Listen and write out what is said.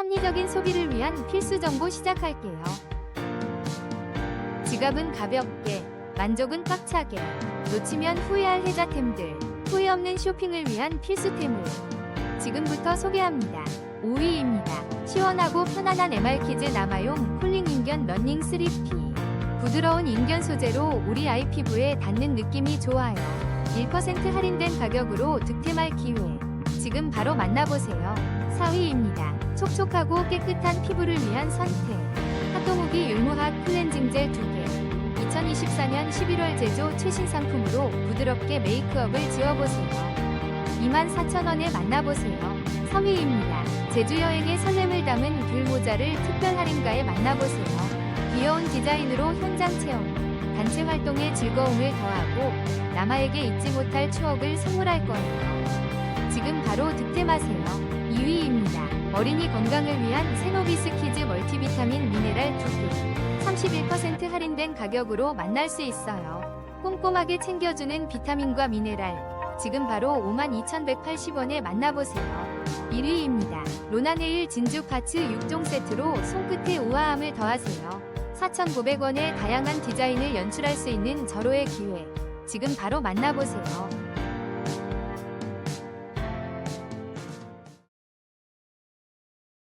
합리적인 소비를 위한 필수 정보 시작할게요. 지갑은 가볍게, 만족은 꽉차게, 놓치면 후회할 혜자템들, 후회 없는 쇼핑을 위한 필수템을 지금부터 소개합니다. 5위입니다. 시원하고 편안한 MR키즈 남아용 쿨링 인견 러닝 3P. 부드러운 인견 소재로 우리 아이 피부에 닿는 느낌이 좋아요. 1% 할인된 가격으로 득템할 기회. 지금 바로 만나보세요. 4위입니다. 촉촉하고 깨끗한 피부를 위한 선택. 하토무기 율무학 클렌징 젤 2개. 2024년 11월 제조 최신 상품으로 부드럽게 메이크업을 지워보세요. 24,000원에 만나보세요. 3위입니다. 제주 여행의 설렘을 담은 귤 모자를 특별 할인가에 만나보세요. 귀여운 디자인으로 현장 체험, 단체 활동의 즐거움을 더하고 남아에게 잊지 못할 추억을 선물할 거예요. 지금 바로 득템하세요. 2위입니다. 어린이 건강을 위한 세노비스 키즈 멀티비타민 미네랄 2개. 31% 할인된 가격으로 만날 수 있어요. 꼼꼼하게 챙겨주는 비타민과 미네랄. 지금 바로 52,180원에 만나보세요. 1위입니다. 로나네일 진주 파츠 6종 세트로 손끝의 우아함을 더하세요. 4,900원의 다양한 디자인을 연출할 수 있는 절호의 기회. 지금 바로 만나보세요.